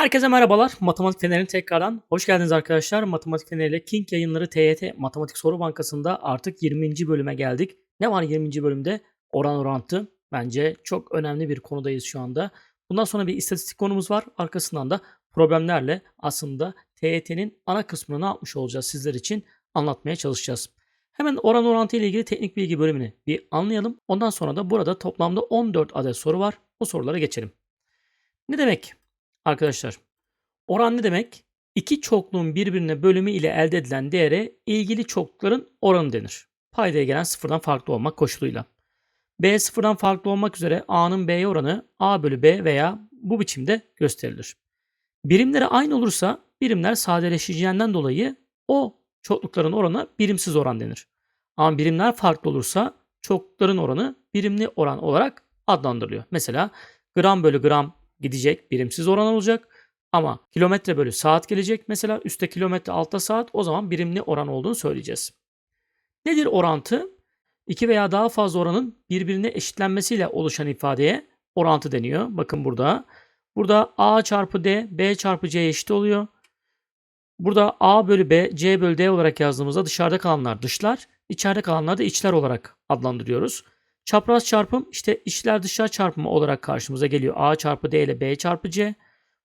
Herkese merhabalar. Matematik Feneri'nin tekrardan hoş geldiniz arkadaşlar. Matematik Feneri King yayınları TYT Matematik Soru Bankası'nda artık 20. bölüme geldik. Ne var 20. bölümde? Oran orantı. Bence çok önemli bir konudayız şu anda. Bundan sonra bir istatistik konumuz var. Arkasından da problemlerle aslında TYT'nin ana kısmını ne yapmış olacağız sizler için anlatmaya çalışacağız. Hemen oran orantı ile ilgili teknik bilgi bölümünü bir anlayalım. Ondan sonra da burada toplamda 14 adet soru var. O sorulara geçelim. Ne demek Arkadaşlar, oran ne demek? İki çokluğun birbirine bölümü ile elde edilen değere ilgili çoklukların oranı denir. Paydaya gelen sıfırdan farklı olmak koşuluyla. B sıfırdan farklı olmak üzere A'nın B'ye oranı A bölü B veya bu biçimde gösterilir. Birimleri aynı olursa birimler sadeleşeceğinden dolayı o çoklukların oranı birimsiz oran denir. Ama birimler farklı olursa çoklukların oranı birimli oran olarak adlandırılıyor. Mesela gram bölü gram gidecek birimsiz oran olacak. Ama kilometre bölü saat gelecek. Mesela üstte kilometre altta saat o zaman birimli oran olduğunu söyleyeceğiz. Nedir orantı? İki veya daha fazla oranın birbirine eşitlenmesiyle oluşan ifadeye orantı deniyor. Bakın burada. Burada A çarpı D, B çarpı C eşit oluyor. Burada A bölü B, C bölü D olarak yazdığımızda dışarıda kalanlar dışlar, içeride kalanlar da içler olarak adlandırıyoruz. Çapraz çarpım işte içler dışlar çarpımı olarak karşımıza geliyor. A çarpı D ile B çarpı C.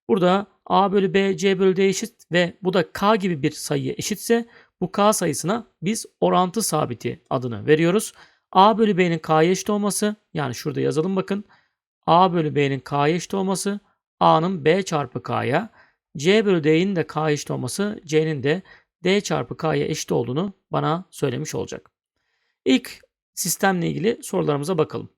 Burada A bölü B, C bölü D eşit ve bu da K gibi bir sayıya eşitse bu K sayısına biz orantı sabiti adını veriyoruz. A bölü B'nin K'ya eşit olması yani şurada yazalım bakın. A bölü B'nin K'ya eşit olması A'nın B çarpı K'ya C bölü D'nin de K'ya eşit olması C'nin de D çarpı K'ya eşit olduğunu bana söylemiş olacak. İlk sistemle ilgili sorularımıza bakalım.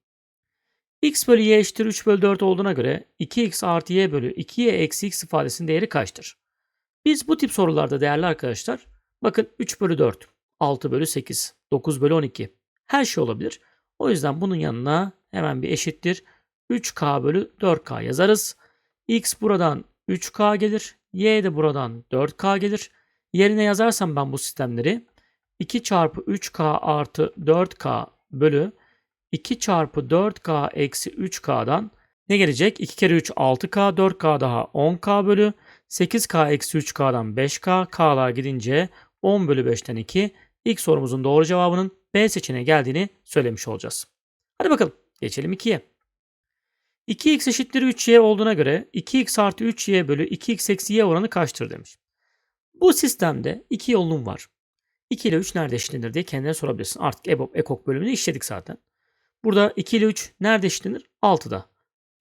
x bölü y eşittir 3 bölü 4 olduğuna göre 2x artı y bölü 2y eksi x ifadesinin değeri kaçtır? Biz bu tip sorularda değerli arkadaşlar bakın 3 bölü 4, 6 bölü 8, 9 bölü 12 her şey olabilir. O yüzden bunun yanına hemen bir eşittir 3k bölü 4k yazarız. x buradan 3k gelir. y de buradan 4k gelir. Yerine yazarsam ben bu sistemleri 2 çarpı 3k artı 4k bölü 2 çarpı 4k eksi 3k'dan ne gelecek? 2 kere 3 6k 4k daha 10k bölü 8k eksi 3k'dan 5k k'lar gidince 10 bölü 5'ten 2 ilk sorumuzun doğru cevabının B seçeneğe geldiğini söylemiş olacağız. Hadi bakalım geçelim 2'ye. 2x eşittir 3y olduğuna göre 2x artı 3y bölü 2x eksi y oranı kaçtır demiş. Bu sistemde iki yolun var. 2 ile 3 nerede eşitlenir diye kendine sorabilirsin. Artık EBOB, EKOK bölümünü işledik zaten. Burada 2 ile 3 nerede eşitlenir? 6'da.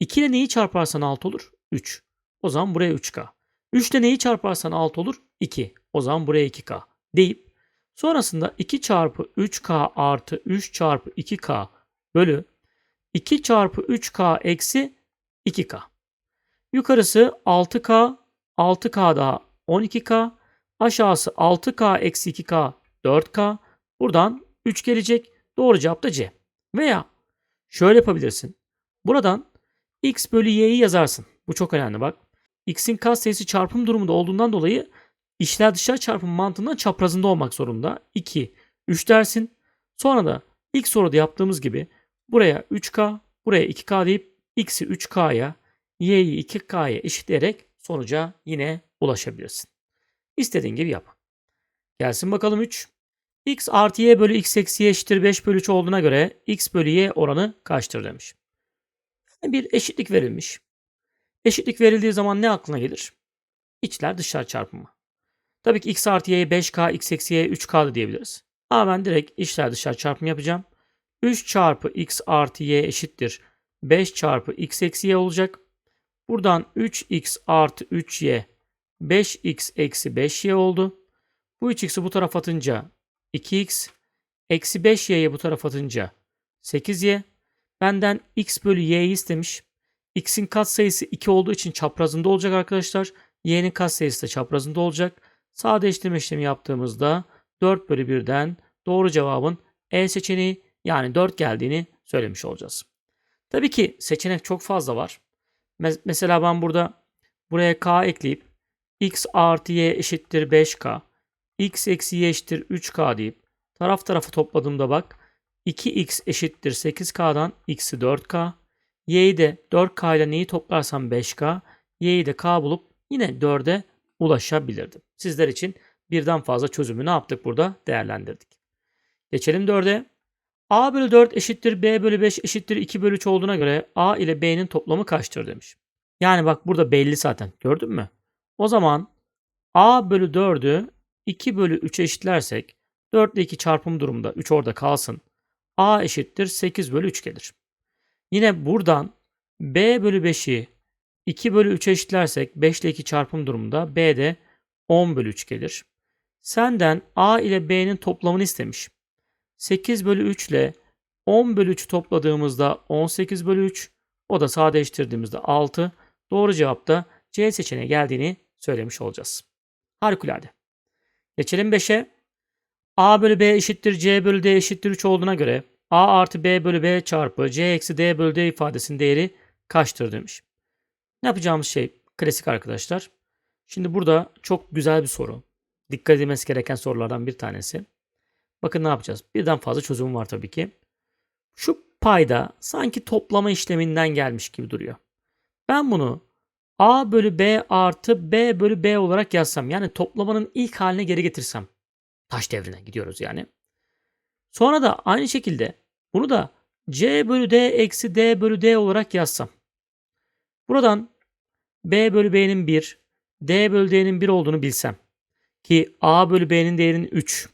2 ile neyi çarparsan 6 olur? 3. O zaman buraya 3K. 3 ile neyi çarparsan 6 olur? 2. O zaman buraya 2K. Deyip sonrasında 2 çarpı 3K artı 3 çarpı 2K bölü 2 çarpı 3K eksi 2K. Yukarısı 6K, 6K daha 12K, Aşağısı 6K eksi 2K 4K. Buradan 3 gelecek. Doğru cevap da C. Veya şöyle yapabilirsin. Buradan x bölü y'yi yazarsın. Bu çok önemli bak. x'in katsayısı çarpım durumunda olduğundan dolayı işler dışarı çarpım mantığından çaprazında olmak zorunda. 2, 3 dersin. Sonra da ilk soruda yaptığımız gibi buraya 3K, buraya 2K deyip x'i 3K'ya, y'yi 2K'ya eşitleyerek sonuca yine ulaşabilirsin. İstediğin gibi yap. Gelsin bakalım 3. x artı y bölü x eksi y eşittir 5 bölü 3 olduğuna göre x bölü y oranı kaçtır demiş. Bir eşitlik verilmiş. Eşitlik verildiği zaman ne aklına gelir? İçler dışlar çarpımı. Tabii ki x artı y'ye 5k, x eksi y 3k da diyebiliriz. Ama ben direkt içler dışlar çarpımı yapacağım. 3 çarpı x artı y eşittir 5 çarpı x eksi y olacak. Buradan 3x artı 3y 5x eksi 5y oldu. Bu 3x'i bu tarafa atınca 2x. Eksi 5y'yi bu tarafa atınca 8y. Benden x bölü y'yi istemiş. x'in katsayısı 2 olduğu için çaprazında olacak arkadaşlar. y'nin katsayısı da çaprazında olacak. Sadeleştirme işlemi yaptığımızda 4 bölü 1'den doğru cevabın E seçeneği yani 4 geldiğini söylemiş olacağız. Tabii ki seçenek çok fazla var. Mesela ben burada buraya k ekleyip x artı y eşittir 5k. x eksi y eşittir 3k deyip taraf tarafa topladığımda bak 2x eşittir 8k'dan x'i 4k. y'yi de 4k ile neyi toplarsam 5k. y'yi de k bulup yine 4'e ulaşabilirdim. Sizler için birden fazla çözümü ne yaptık burada? Değerlendirdik. Geçelim 4'e. A bölü 4 eşittir B bölü 5 eşittir 2 bölü 3 olduğuna göre A ile B'nin toplamı kaçtır demiş. Yani bak burada belli zaten. Gördün mü? O zaman A bölü 4'ü 2 bölü 3'e eşitlersek 4 ile 2 çarpım durumda 3 orada kalsın. A eşittir 8 bölü 3 gelir. Yine buradan B bölü 5'i 2 bölü 3'e eşitlersek 5 ile 2 çarpım durumunda B de 10 bölü 3 gelir. Senden A ile B'nin toplamını istemiş. 8 bölü 3 ile 10 bölü 3 topladığımızda 18 bölü 3. O da sadeleştirdiğimizde 6. Doğru cevap da C seçeneği geldiğini söylemiş olacağız. Harikulade. Geçelim 5'e. A bölü B eşittir C bölü D eşittir 3 olduğuna göre A artı B bölü B çarpı C eksi D bölü D ifadesinin değeri kaçtır demiş. Ne yapacağımız şey klasik arkadaşlar. Şimdi burada çok güzel bir soru. Dikkat edilmesi gereken sorulardan bir tanesi. Bakın ne yapacağız? Birden fazla çözüm var tabii ki. Şu payda sanki toplama işleminden gelmiş gibi duruyor. Ben bunu A bölü B artı B bölü B olarak yazsam yani toplamanın ilk haline geri getirsem taş devrine gidiyoruz yani. Sonra da aynı şekilde bunu da C bölü D eksi D bölü D olarak yazsam. Buradan B bölü B'nin 1, D bölü D'nin 1 olduğunu bilsem ki A bölü B'nin değerinin 3,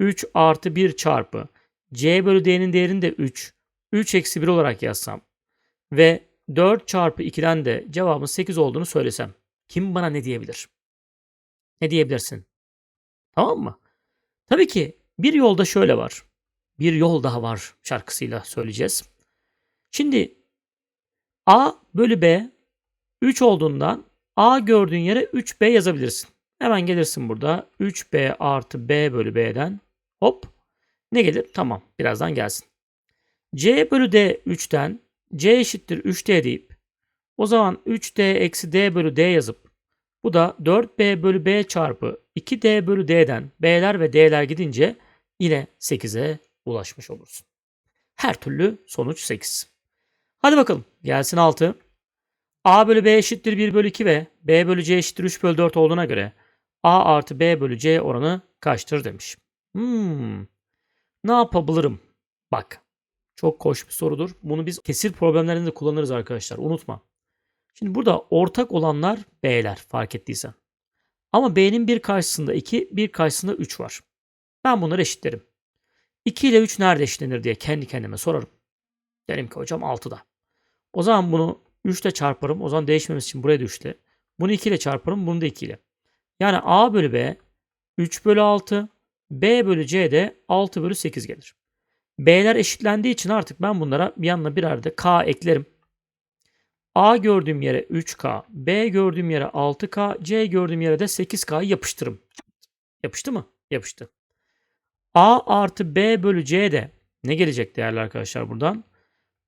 3 artı 1 çarpı C bölü D'nin değerini de 3, 3 eksi 1 olarak yazsam ve 4 çarpı 2'den de cevabın 8 olduğunu söylesem kim bana ne diyebilir? Ne diyebilirsin? Tamam mı? Tabii ki bir yolda şöyle var. Bir yol daha var şarkısıyla söyleyeceğiz. Şimdi A bölü B 3 olduğundan A gördüğün yere 3B yazabilirsin. Hemen gelirsin burada. 3B artı B bölü B'den hop ne gelir? Tamam birazdan gelsin. C bölü D 3'ten C eşittir 3D deyip o zaman 3D eksi D bölü D yazıp bu da 4B bölü B çarpı 2D bölü D'den B'ler ve D'ler gidince yine 8'e ulaşmış olursun. Her türlü sonuç 8. Hadi bakalım gelsin 6. A bölü B eşittir 1 bölü 2 ve B bölü C eşittir 3 bölü 4 olduğuna göre A artı B bölü C oranı kaçtır demiş. Hmm. Ne yapabilirim? Bak. Çok hoş bir sorudur. Bunu biz kesir problemlerinde de kullanırız arkadaşlar. Unutma. Şimdi burada ortak olanlar B'ler fark ettiysen. Ama B'nin bir karşısında 2, bir karşısında 3 var. Ben bunları eşitlerim. 2 ile 3 nerede eşitlenir diye kendi kendime sorarım. Derim ki hocam 6'da. O zaman bunu 3 ile çarparım. O zaman değişmemesi için buraya da 3 ile. Bunu 2 ile çarparım. Bunu da 2 ile. Yani A bölü B 3 bölü 6. B bölü C de 6 bölü 8 gelir. B'ler eşitlendiği için artık ben bunlara yanına birer de K eklerim. A gördüğüm yere 3K, B gördüğüm yere 6K, C gördüğüm yere de 8K'yı yapıştırırım. Yapıştı mı? Yapıştı. A artı B bölü C de ne gelecek değerli arkadaşlar buradan?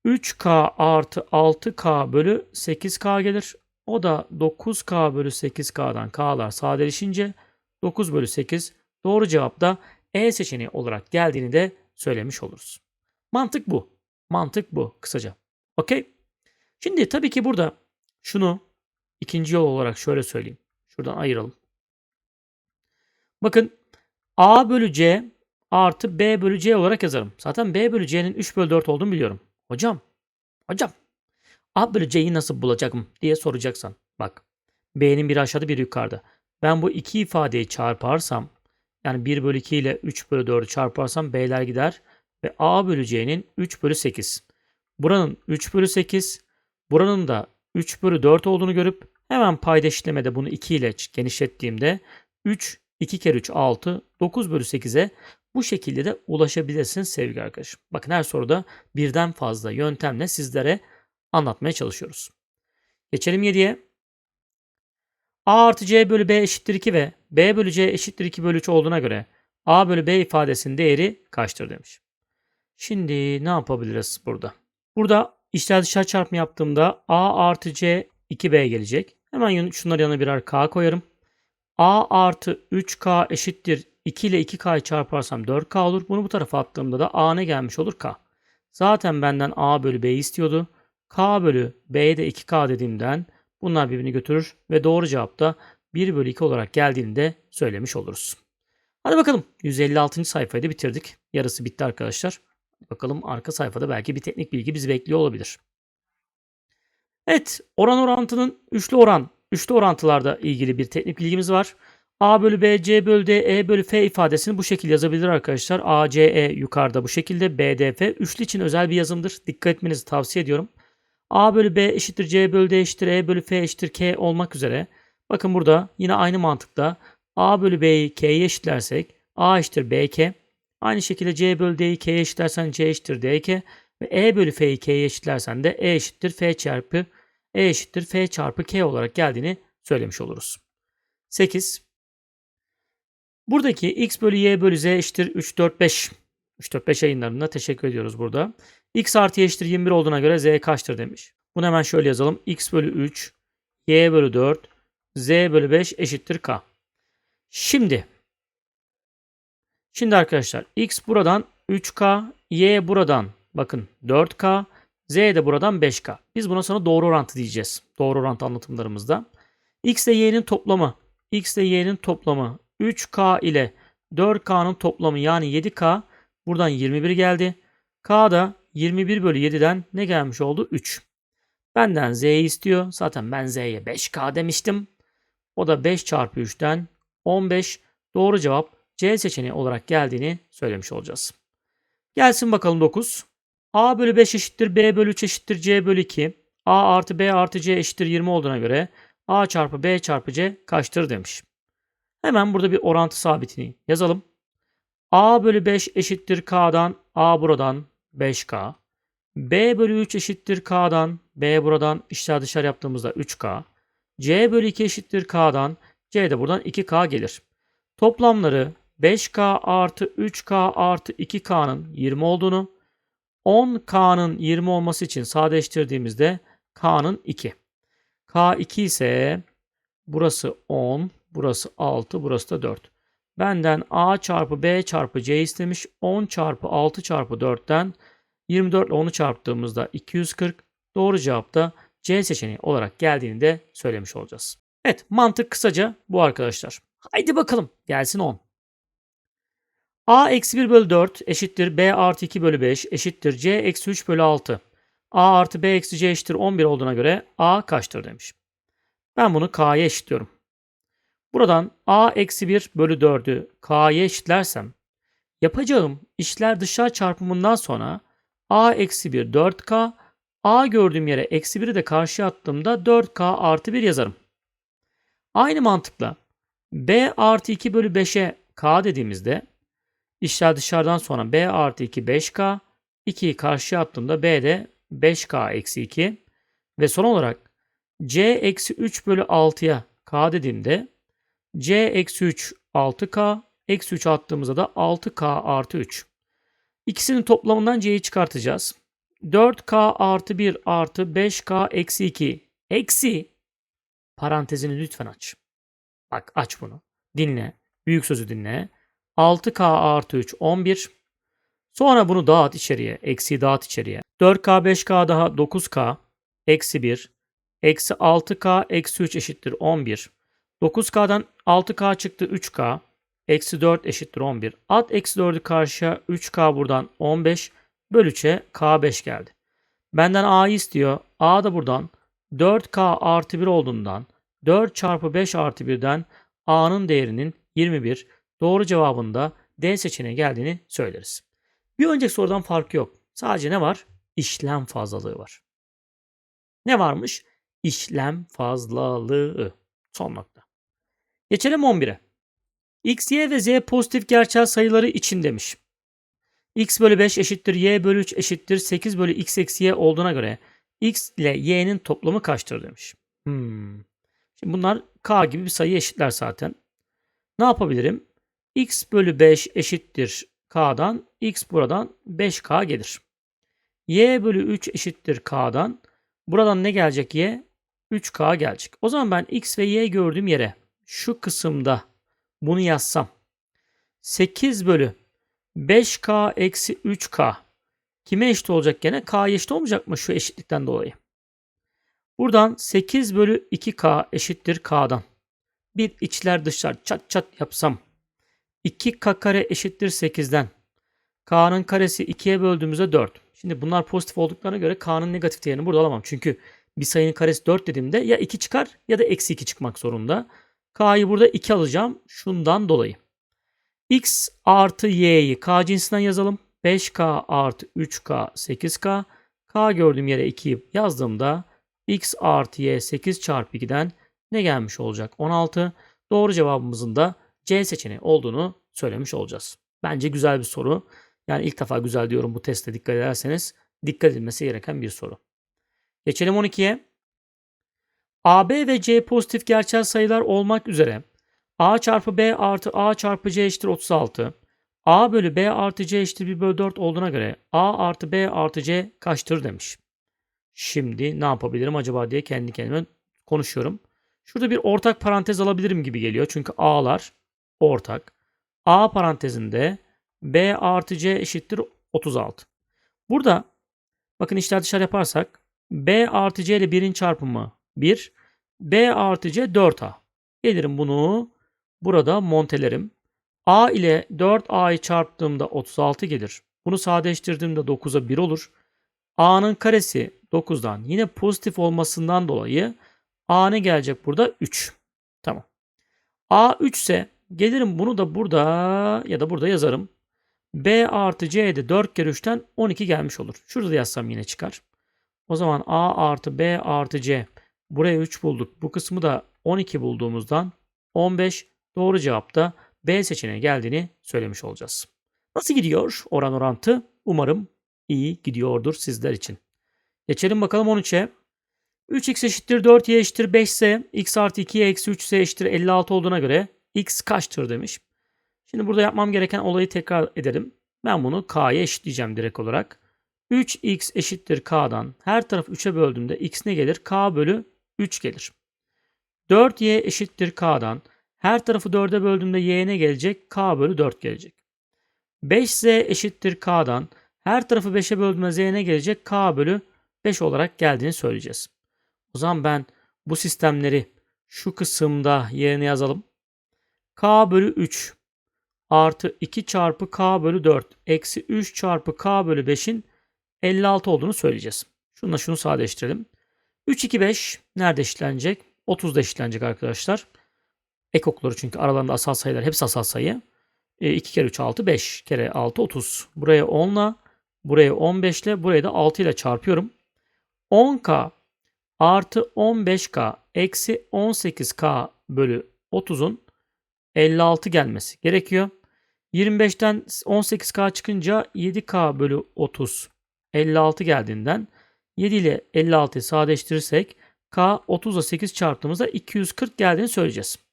3K artı 6K bölü 8K gelir. O da 9K bölü 8K'dan K'lar sadeleşince 9 bölü 8 doğru cevap da E seçeneği olarak geldiğini de söylemiş oluruz. Mantık bu. Mantık bu kısaca. Okey. Şimdi tabii ki burada şunu ikinci yol olarak şöyle söyleyeyim. Şuradan ayıralım. Bakın A bölü C artı B bölü C olarak yazarım. Zaten B bölü C'nin 3 bölü 4 olduğunu biliyorum. Hocam, hocam A bölü C'yi nasıl bulacağım diye soracaksan. Bak B'nin biri aşağıda biri yukarıda. Ben bu iki ifadeyi çarparsam yani 1 bölü 2 ile 3 bölü 4'ü çarparsam B'ler gider. Ve A bölü C'nin 3 bölü 8. Buranın 3 bölü 8. Buranın da 3 bölü 4 olduğunu görüp hemen payda işlemede bunu 2 ile genişlettiğimde 3, 2 kere 3 6, 9 bölü 8'e bu şekilde de ulaşabilirsiniz sevgili arkadaşım. Bakın her soruda birden fazla yöntemle sizlere anlatmaya çalışıyoruz. Geçelim 7'ye. A artı C bölü B eşittir 2 ve B bölü C eşittir 2 bölü 3 olduğuna göre A bölü B ifadesinin değeri kaçtır demiş. Şimdi ne yapabiliriz burada? Burada içler dışarı çarpma yaptığımda A artı C 2B gelecek. Hemen şunları yanına birer K koyarım. A artı 3K eşittir 2 ile 2K'yı çarparsam 4K olur. Bunu bu tarafa attığımda da A ne gelmiş olur? K. Zaten benden A bölü B istiyordu. K bölü B'ye de 2K dediğimden Bunlar birbirini götürür ve doğru cevap da 1 bölü 2 olarak geldiğini de söylemiş oluruz. Hadi bakalım 156. sayfayı da bitirdik. Yarısı bitti arkadaşlar. Bakalım arka sayfada belki bir teknik bilgi bizi bekliyor olabilir. Evet oran orantının üçlü oran, üçlü orantılarda ilgili bir teknik bilgimiz var. A bölü B, C bölü D, E bölü F ifadesini bu şekilde yazabilir arkadaşlar. A, C, E yukarıda bu şekilde. B, D, F. Üçlü için özel bir yazımdır. Dikkat etmenizi tavsiye ediyorum. A bölü B eşittir C bölü D eşittir E bölü F eşittir K olmak üzere. Bakın burada yine aynı mantıkta A bölü B'yi K'ye eşitlersek A eşittir BK. Aynı şekilde C bölü D'yi K'ye eşitlersen C eşittir DK. Ve E bölü F'yi K'ye eşitlersen de E eşittir F çarpı E eşittir F çarpı K olarak geldiğini söylemiş oluruz. 8. Buradaki x bölü y bölü z eşittir 3, 4, 5. 3, 4, 5 yayınlarına teşekkür ediyoruz burada. x artı y eşittir 21 olduğuna göre z kaçtır demiş. Bunu hemen şöyle yazalım. x bölü 3, y bölü 4, z bölü 5 eşittir k. Şimdi Şimdi arkadaşlar x buradan 3k, y buradan bakın 4k, z de buradan 5k. Biz buna sonra doğru orantı diyeceğiz. Doğru orantı anlatımlarımızda. x ile y'nin toplamı, x ile y'nin toplamı 3k ile 4k'nın toplamı yani 7k buradan 21 geldi. K da 21 bölü 7'den ne gelmiş oldu? 3. Benden z'yi istiyor. Zaten ben z'ye 5k demiştim. O da 5 çarpı 3'ten 15. Doğru cevap C seçeneği olarak geldiğini söylemiş olacağız. Gelsin bakalım 9. A bölü 5 eşittir B bölü 3 eşittir C bölü 2. A artı B artı C eşittir 20 olduğuna göre A çarpı B çarpı C kaçtır demiş. Hemen burada bir orantı sabitini yazalım. A bölü 5 eşittir K'dan A buradan 5K. B bölü 3 eşittir K'dan B buradan işler dışarı yaptığımızda 3K. C bölü 2 eşittir K'dan C de buradan 2K gelir. Toplamları 5K artı 3K artı 2K'nın 20 olduğunu 10K'nın 20 olması için sadeleştirdiğimizde K'nın 2. K2 ise burası 10, burası 6, burası da 4. Benden A çarpı B çarpı C istemiş. 10 çarpı 6 çarpı 4'ten 24 ile 10'u çarptığımızda 240. Doğru cevap da C seçeneği olarak geldiğini de söylemiş olacağız. Evet mantık kısaca bu arkadaşlar. Haydi bakalım gelsin 10. A eksi 1 bölü 4 eşittir B artı 2 bölü 5 eşittir C eksi 3 bölü 6. A artı B eksi C eşittir 11 olduğuna göre A kaçtır demiş. Ben bunu K'ya eşitliyorum. Buradan A eksi 1 bölü 4'ü K'ya eşitlersem yapacağım işler dışarı çarpımından sonra A eksi 1 4K A gördüğüm yere eksi 1'i de karşıya attığımda 4K artı 1 yazarım. Aynı mantıkla B artı 2 bölü 5'e K dediğimizde işler dışarıdan sonra B artı 2 5K 2'yi karşıya attığımda B de 5K eksi 2 ve son olarak C eksi 3 bölü 6'ya K dediğimde C eksi 3 6K eksi 3 attığımızda da 6K artı 3. İkisinin toplamından C'yi çıkartacağız. 4K artı 1 artı 5K eksi 2 eksi parantezini lütfen aç. Bak aç bunu. Dinle. Büyük sözü dinle. 6K artı 3 11. Sonra bunu dağıt içeriye. Eksi dağıt içeriye. 4K 5K daha 9K. Eksi 1. Eksi 6K eksi 3 eşittir 11. 9K'dan 6K çıktı 3K. Eksi 4 eşittir 11. At eksi 4'ü karşıya 3K buradan 15. Böl 3'e K5 geldi. Benden A'yı istiyor. A da buradan 4K artı 1 olduğundan 4 çarpı 5 artı 1'den A'nın değerinin 21. Doğru cevabında D seçeneği geldiğini söyleriz. Bir önceki sorudan farkı yok. Sadece ne var? İşlem fazlalığı var. Ne varmış? İşlem fazlalığı. Son nokta. Geçelim 11'e. X, Y ve Z pozitif gerçel sayıları için demiş. X bölü 5 eşittir Y bölü 3 eşittir 8 bölü X eksi Y olduğuna göre X ile Y'nin toplamı kaçtır demiş. Hmm. Şimdi bunlar K gibi bir sayı eşitler zaten. Ne yapabilirim? X bölü 5 eşittir K'dan. X buradan 5K gelir. Y bölü 3 eşittir K'dan. Buradan ne gelecek Y? 3K gelecek. O zaman ben X ve Y gördüğüm yere şu kısımda bunu yazsam. 8 bölü 5K eksi 3K kime eşit olacak gene? K'ya eşit olmayacak mı şu eşitlikten dolayı? Buradan 8 bölü 2K eşittir K'dan. Bir içler dışlar çat çat yapsam. 2K kare eşittir 8'den. K'nın karesi 2'ye böldüğümüzde 4. Şimdi bunlar pozitif olduklarına göre K'nın negatif değerini burada alamam. Çünkü bir sayının karesi 4 dediğimde ya 2 çıkar ya da eksi 2 çıkmak zorunda. K'yı burada 2 alacağım. Şundan dolayı. X artı Y'yi K cinsinden yazalım. 5K artı 3K 8K. K gördüğüm yere 2'yi yazdığımda X artı Y 8 çarpı 2'den ne gelmiş olacak? 16. Doğru cevabımızın da C seçeneği olduğunu söylemiş olacağız. Bence güzel bir soru. Yani ilk defa güzel diyorum bu testte dikkat ederseniz. Dikkat edilmesi gereken bir soru. Geçelim 12'ye. AB ve C pozitif gerçel sayılar olmak üzere A çarpı B artı A çarpı C eşittir 36. A bölü B artı C eşittir 1 bölü 4 olduğuna göre A artı B artı C kaçtır demiş. Şimdi ne yapabilirim acaba diye kendi kendime konuşuyorum. Şurada bir ortak parantez alabilirim gibi geliyor. Çünkü A'lar ortak. A parantezinde B artı C eşittir 36. Burada bakın işler dışarı yaparsak B artı C ile 1'in çarpımı 1. B artı C 4A. Gelirim bunu burada montelerim. A ile 4A'yı çarptığımda 36 gelir. Bunu sadeleştirdiğimde 9'a 1 olur. A'nın karesi 9'dan yine pozitif olmasından dolayı A ne gelecek burada? 3. Tamam. A 3 ise gelirim bunu da burada ya da burada yazarım. B artı C'de 4 kere 3'ten 12 gelmiş olur. Şurada da yazsam yine çıkar. O zaman A artı B artı C. Buraya 3 bulduk. Bu kısmı da 12 bulduğumuzdan 15. Doğru cevapta B seçeneği geldiğini söylemiş olacağız. Nasıl gidiyor oran orantı? Umarım iyi gidiyordur sizler için. Geçelim bakalım 13'e. 3x eşittir 4y eşittir 5 ise x artı 2y eksi 3 ise eşittir 56 olduğuna göre x kaçtır demiş. Şimdi burada yapmam gereken olayı tekrar edelim. Ben bunu k'ya eşitleyeceğim direkt olarak. 3x eşittir k'dan her tarafı 3'e böldüğümde x ne gelir? k bölü 3 gelir. 4y eşittir k'dan her tarafı 4'e böldüğümde y gelecek? k bölü 4 gelecek. 5z eşittir k'dan her tarafı 5'e böldüğümde z gelecek? k bölü 5 olarak geldiğini söyleyeceğiz. O zaman ben bu sistemleri şu kısımda yerine yazalım. k bölü 3 artı 2 çarpı k bölü 4 eksi 3 çarpı k bölü 5'in 56 olduğunu söyleyeceğiz. Şununla şunu sadeleştirelim. 3, 2, 5 nerede eşitlenecek? 30'da eşitlenecek arkadaşlar. Ekokları çünkü aralarında asal sayılar hepsi asal sayı. E, 2 kere 3 6 5 kere 6 30. Buraya 10 ile buraya 15 ile buraya da 6 ile çarpıyorum. 10k artı 15k eksi 18k bölü 30'un 56 gelmesi gerekiyor. 25'ten 18k çıkınca 7k bölü 30 56 geldiğinden 7 ile 56'yı sadeleştirirsek k 30'a 8 çarptığımızda 240 geldiğini söyleyeceğiz.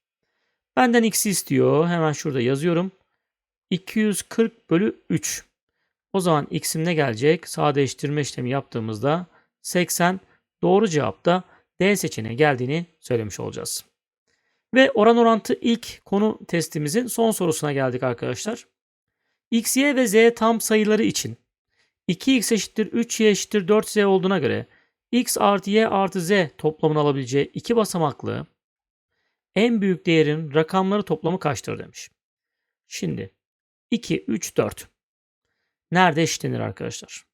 Benden x'i istiyor. Hemen şurada yazıyorum. 240 bölü 3. O zaman x'im ne gelecek? Sadeleştirme işlemi yaptığımızda 80 doğru cevapta D seçeneği geldiğini söylemiş olacağız. Ve oran orantı ilk konu testimizin son sorusuna geldik arkadaşlar. x, y ve z tam sayıları için 2x eşittir 3y eşittir 4z olduğuna göre x artı y artı z toplamını alabileceği iki basamaklı en büyük değerin rakamları toplamı kaçtır demiş. Şimdi 2, 3, 4. Nerede eşitlenir arkadaşlar?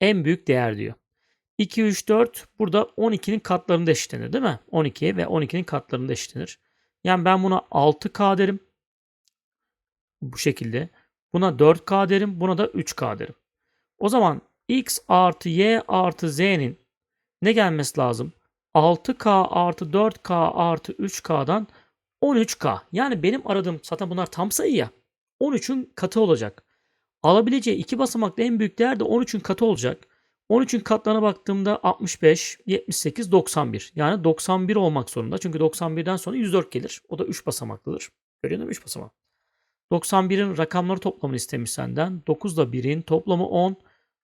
En büyük değer diyor. 2, 3, 4 burada 12'nin katlarında eşitlenir değil mi? 12 ve 12'nin katlarında eşitlenir. Yani ben buna 6K derim. Bu şekilde. Buna 4K derim. Buna da 3K derim. O zaman X artı Y artı Z'nin ne gelmesi lazım? 6K artı 4K artı 3K'dan 13K. Yani benim aradığım zaten bunlar tam sayı ya. 13'ün katı olacak. Alabileceği iki basamaklı en büyük değer de 13'ün katı olacak. 13'ün katlarına baktığımda 65, 78, 91. Yani 91 olmak zorunda. Çünkü 91'den sonra 104 gelir. O da 3 basamaklıdır. Görüyor musun? 3 basamak. 91'in rakamları toplamını istemiş senden. 9 da 1'in toplamı 10.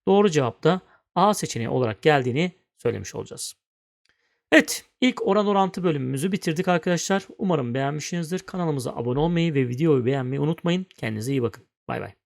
Doğru cevap da A seçeneği olarak geldiğini söylemiş olacağız. Evet, ilk oran orantı bölümümüzü bitirdik arkadaşlar. Umarım beğenmişsinizdir. Kanalımıza abone olmayı ve videoyu beğenmeyi unutmayın. Kendinize iyi bakın. Bay bay.